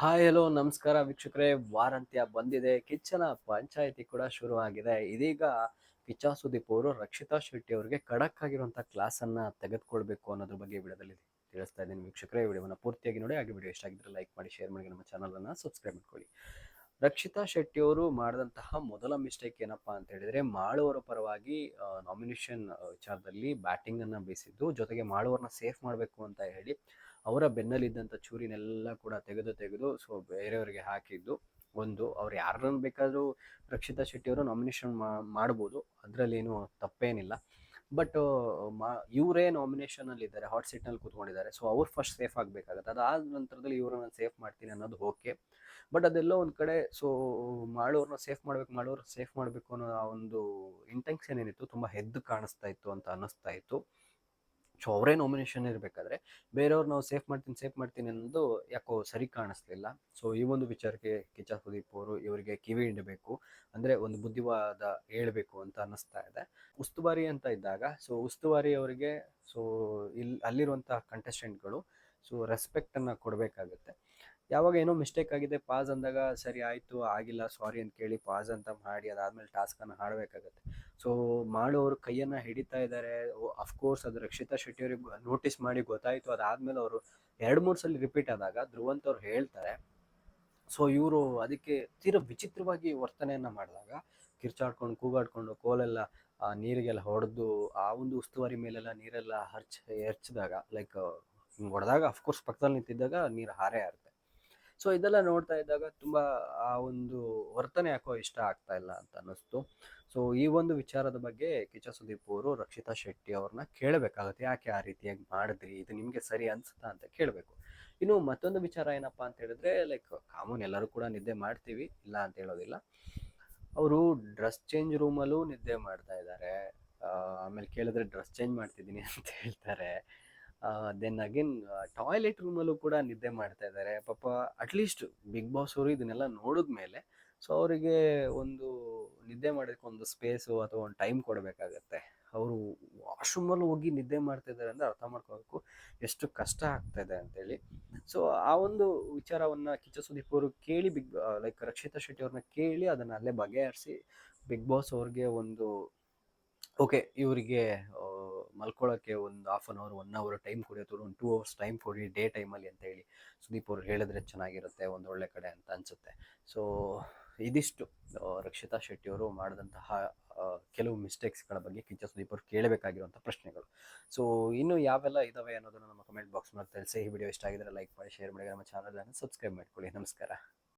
Hi hello ನಮಸ್ಕಾರ ವೀಕ್ಷಕರೇ. ವಾರಂತ್ಯ ಬಂದಿದೆ. ಕಿಚ್ಚನ ಪಂಚಾಯಿತಿ ಕೂಡ ಶುರುವಾಗಿದೆ. ಇದೀಗ ಕಿಚ್ಚ ಸುದೀಪ್ ಅವರು ರಕ್ಷಿತಾ ಶೆಟ್ಟಿ ಅವರಿಗೆ ಖಡಕ್ ಆಗಿರುವಂತಹ ಕ್ಲಾಸ್ ಅನ್ನ ತೆಗೆದುಕೊಳ್ಬೇಕು ಅನ್ನೋದ್ರ ಬಗ್ಗೆ ವಿಡಿಯೋದಲ್ಲಿ ತಿಳಿಸ್ತಾ ಇದ್ದೀನಿ ವೀಕ್ಷಕರೇ. ವಿಡಿಯೋವನ್ನು ಪೂರ್ತಿಯಾಗಿ ನೋಡಿ, ಹಾಗೆ ವಿಡಿಯೋ ಇಷ್ಟ ಆಗಿದ್ರೆ ಲೈಕ್ ಮಾಡಿ, ಶೇರ್ ಮಾಡಿ, ನಮ್ಮ ಚಾನಲ್ ಅನ್ನ ಸಬ್ಸ್ಕ್ರೈಬ್ ಮಾಡ್ಕೊಳ್ಳಿ. ರಕ್ಷಿತಾ ಶೆಟ್ಟಿ ಅವರು ಮಾಡಿದಂತಹ ಮೊದಲ ಮಿಸ್ಟೇಕ್ ಏನಪ್ಪಾ ಅಂತ ಹೇಳಿದ್ರೆ, ಮಾಳುವರ ಪರವಾಗಿ ನಾಮಿನೇಷನ್ ವಿಚಾರದಲ್ಲಿ ಬ್ಯಾಟಿಂಗ್ ಅನ್ನ ಬೀಸಿದ್ದು, ಜೊತೆಗೆ ಮಾಳುವರನ್ನ ಸೇಫ್ ಮಾಡಬೇಕು ಅಂತ ಹೇಳಿ ಅವರ ಬೆನ್ನಲ್ಲಿದ್ದಂಥ ಚೂರಿನೆಲ್ಲ ಕೂಡ ತೆಗೆದು ತೆಗೆದು, ಸೊ ಬೇರೆಯವರಿಗೆ ಹಾಕಿದ್ದು ಒಂದು. ಅವ್ರು ಯಾರನ್ನ ಬೇಕಾದರೂ ರಕ್ಷಿತಾ ಶೆಟ್ಟಿಯವರು ನಾಮಿನೇಷನ್ ಮಾಡ್ಬೋದು. ಅದರಲ್ಲೇನು ತಪ್ಪೇನಿಲ್ಲ. ಬಟ್ ಮಾ, ಇವರೇ ನಾಮಿನೇಷನಲ್ಲಿ ಇದ್ದಾರೆ ಹಾಟ್ ಸೀಟ್ನಲ್ಲಿ ಕೂತ್ಕೊಂಡಿದ್ದಾರೆ. ಸೊ ಅವ್ರು ಫಸ್ಟ್ ಸೇಫ್ ಆಗಬೇಕಾಗತ್ತೆ. ಅದಾದ ನಂತರದಲ್ಲಿ ಇವ್ರನ್ನ ಸೇಫ್ ಮಾಡ್ತೀನಿ ಅನ್ನೋದು ಓಕೆ ಬಟ್ ಅದೆಲ್ಲ ಒಂದು ಕಡೆ ಸೊ ಮಾಡೋರ್ನ ಸೇಫ್ ಮಾಡ್ಬೇಕು ಮಾಡೋರು ಸೇಫ್ ಮಾಡಬೇಕು ಅನ್ನೋ ಒಂದು ಇಂಟೆನ್ಷನ್ ಏನಿತ್ತು, ತುಂಬ ಹೆದ್ದು ಕಾಣಿಸ್ತಾ ಇತ್ತು ಅಂತ ಅನ್ನಿಸ್ತಾ ಇತ್ತು. ಸೊ ಅವರೇ ನಾಮಿನೇಷನ್ ಇರಬೇಕಾದ್ರೆ ಬೇರೆಯವ್ರು ನಾವು ಸೇಫ್ ಮಾಡ್ತೀನಿ ಸೇಫ್ ಮಾಡ್ತೀನಿ ಅನ್ನೋದು ಯಾಕೋ ಸರಿ ಕಾಣಿಸ್ಲಿಲ್ಲ. ಸೊ ಈ ಒಂದು ವಿಚಾರಕ್ಕೆ ಕಿಚ್ಚ ಸುದೀಪ್ ಅವರು ಇವರಿಗೆ ಕಿವಿ ಹಿಂಡಬೇಕು, ಅಂದರೆ ಒಂದು ಬುದ್ಧಿವಾದ ಹೇಳಬೇಕು ಅಂತ ಅನ್ನಿಸ್ತಾ ಇದೆ. ಉಸ್ತುವಾರಿ ಅಂತ ಇದ್ದಾಗ ಸೊ ಉಸ್ತುವಾರಿ ಅವರಿಗೆ ಸೊ ಇಲ್ಲಿ ಅಲ್ಲಿರುವಂಥ ಕಂಟೆಸ್ಟೆಂಟ್ಗಳು ಸೊ ರೆಸ್ಪೆಕ್ಟನ್ನು ಕೊಡಬೇಕಾಗುತ್ತೆ. ಯಾವಾಗ ಏನೋ ಮಿಸ್ಟೇಕ್ ಆಗಿದೆ, ಪಾಸ್ ಅಂದಾಗ ಸರಿ ಆಯಿತು, ಆಗಿಲ್ಲ, ಸಾರಿ ಅಂತ ಕೇಳಿ ಪಾಸ್ ಅಂತ ಮಾಡಿ, ಅದಾದಮೇಲೆ ಟಾಸ್ಕನ್ನು ಹಾಡಬೇಕಾಗತ್ತೆ. ಸೊ ಮಾಡೋರು ಕೈಯನ್ನು ಹಿಡಿತಾ ಇದ್ದಾರೆ. ಅಫ್ಕೋರ್ಸ್ ಅದು ರಕ್ಷಿತಾ ಶೆಟ್ಟಿ ಅವ್ರಿಗೆ ನೋಟಿಸ್ ಮಾಡಿ ಗೊತ್ತಾಯಿತು. ಅದಾದಮೇಲೆ ಅವರು ಎರಡು, ಮೂರು ಸಲ ರಿಪೀಟ್ ಆದಾಗ ಧ್ರುವಂತ ಅವ್ರು ಹೇಳ್ತಾರೆ ಸೊ ಇವರು ಅದಕ್ಕೆ ತೀರ ವಿಚಿತ್ರವಾಗಿ ವರ್ತನೆಯನ್ನು ಮಾಡಿದಾಗ, ಕಿರ್ಚಾಡ್ಕೊಂಡು, ಕೂಗಾಡ್ಕೊಂಡು, ಕೋಲೆಲ್ಲ ನೀರಿಗೆಲ್ಲ ಹೊಡೆದು, ಆ ಒಂದು ಉಸ್ತುವಾರಿ ಮೇಲೆಲ್ಲ ನೀರೆಲ್ಲ ಹರ್ಚ್, ಎರಚಿದಾಗ ಲೈಕ್ ಹೊಡೆದಾಗ ಅಫ್ಕೋರ್ಸ್ ಪಕ್ಕದಲ್ಲಿ ನಿಂತಿದ್ದಾಗ ನೀರು ಹಾರೇ ಆರುತ್ತೆ ಸೊ ಇದೆಲ್ಲ ನೋಡ್ತಾ ಇದ್ದಾಗ ತುಂಬ, ಆ, ಒಂದು ವರ್ತನೆ ಯಾಕೋ ಇಷ್ಟ ಆಗ್ತಾ ಇಲ್ಲ ಅಂತ ಅನ್ನಿಸ್ತು. ಸೊ ಈ ಒಂದು ವಿಚಾರದ ಬಗ್ಗೆ ಕಿಚ್ಚ ಸುದೀಪ್ ಅವರು ರಕ್ಷಿತಾ ಶೆಟ್ಟಿ ಅವ್ರನ್ನ ಕೇಳಬೇಕಾಗುತ್ತೆ. ಯಾಕೆ ಆ ರೀತಿಯಾಗಿ ಮಾಡಿದ್ರಿ? ಇದು ನಿಮಗೆ ಸರಿ ಅನ್ಸುತ್ತಾ ಅಂತ ಕೇಳಬೇಕು. ಇನ್ನು ಮತ್ತೊಂದು ವಿಚಾರ ಏನಪ್ಪಾ ಅಂತ ಹೇಳಿದ್ರೆ ಲೈಕ್ ಕಾಮನ್ ಎಲ್ಲರೂ ಕೂಡ ನಿದ್ದೆ ಮಾಡ್ತೀವಿ. ಇಲ್ಲ ಅಂತ ಹೇಳೋದಿಲ್ಲ. ಅವರು ಡ್ರೆಸ್ ಚೇಂಜ್ ರೂಮಲ್ಲೂ ನಿದ್ದೆ ಮಾಡ್ತಾ ಇದ್ದಾರೆ. ಆಮೇಲೆ ಕೇಳಿದ್ರೆ ಡ್ರೆಸ್ ಚೇಂಜ್ ಮಾಡ್ತಿದ್ದೀನಿ ಅಂತ ಹೇಳ್ತಾರೆ. ದೆನ್ ಅಗೇನ್ ಟಾಯ್ಲೆಟ್ ರೂಮಲ್ಲೂ ಕೂಡ ನಿದ್ದೆ ಮಾಡ್ತಾ ಇದ್ದಾರೆ. ಪಾಪ ಅಟ್ಲೀಸ್ಟ್ ಬಿಗ್ ಬಾಸ್ ಅವರು ಇದನ್ನೆಲ್ಲ ನೋಡಿದ ಮೇಲೆ ಸೊ ಅವರಿಗೆ ಒಂದು ನಿದ್ದೆ ಮಾಡೋದಕ್ಕೆ ಒಂದು ಸ್ಪೇಸು ಅಥವಾ ಒಂದು ಟೈಮ್ ಕೊಡಬೇಕಾಗತ್ತೆ. ಅವರು ವಾಶ್ರೂಮಲ್ಲಿ ಹೋಗಿ ನಿದ್ದೆ ಮಾಡ್ತಾ ಇದ್ದಾರೆ ಅಂದರೆ ಅರ್ಥ ಮಾಡ್ಕೋಬೇಕು ಎಷ್ಟು ಕಷ್ಟ ಆಗ್ತಾ ಇದೆ ಅಂತೇಳಿ. ಸೊ ಆ ಒಂದು ವಿಚಾರವನ್ನು ಕಿಚ್ಚ ಸುದೀಪ್ ಅವರು ಕೇಳಿ ಬಿಗ್ ಲೈಕ್ ರಕ್ಷಿತಾ ಶೆಟ್ಟಿ ಅವ್ರನ್ನ ಕೇಳಿ ಅದನ್ನು ಅಲ್ಲೇ ಬಗೆಹರಿಸಿ ಬಿಗ್ ಬಾಸ್ ಅವ್ರಿಗೆ ಒಂದು ಓಕೆ ಇವರಿಗೆ ಮಲ್ಕೊಳ್ಳೋಕ್ಕೆ ಒಂದು half an hour one hour time ಕೊಡಿ ಅಥವಾ ಒಂದು ಟೂ ಅವರ್ಸ್ ಟೈಮ್ ಕೊಡಿ ಡೇ ಟೈಮಲ್ಲಿ ಅಂತ ಹೇಳಿ ಸುದೀಪ್ ಅವರು ಹೇಳಿದ್ರೆ ಚೆನ್ನಾಗಿರುತ್ತೆ, ಒಂದು ಒಳ್ಳೆ ಕಡೆ ಅಂತ ಅನಿಸುತ್ತೆ. ಸೊ ಇದಿಷ್ಟು ರಕ್ಷಿತಾ ಶೆಟ್ಟಿ ಅವರು ಮಾಡಿದಂತಹ ಕೆಲವು ಮಿಸ್ಟೇಕ್ಸ್ಗಳ ಬಗ್ಗೆ ಕಿಚ್ಚ ಸುದೀಪ್ ಅವರು ಕೇಳಬೇಕಾಗಿರುವಂಥ ಪ್ರಶ್ನೆಗಳು. ಸೊ ಇನ್ನು ಯಾವೆಲ್ಲ ಇದಾವೆ ಅನ್ನೋದನ್ನು ನಮ್ಮ ಕಮೆಂಟ್ ಬಾಕ್ಸ್ ಮಾಡಿ ತಿಳಿಸಿ. ಈ ವಿಡಿಯೋ ಇಷ್ಟ ಆಗಿದ್ರೆ ಲೈಕ್ ಮಾಡಿ ಶೇರ್ ಮಾಡಿ, ನಮ್ಮ ಚಾನಲನ್ನು ಸಬ್ಸ್ಕ್ರೈಬ್ ಮಾಡ್ಕೊಳ್ಳಿ. ನಮಸ್ಕಾರ.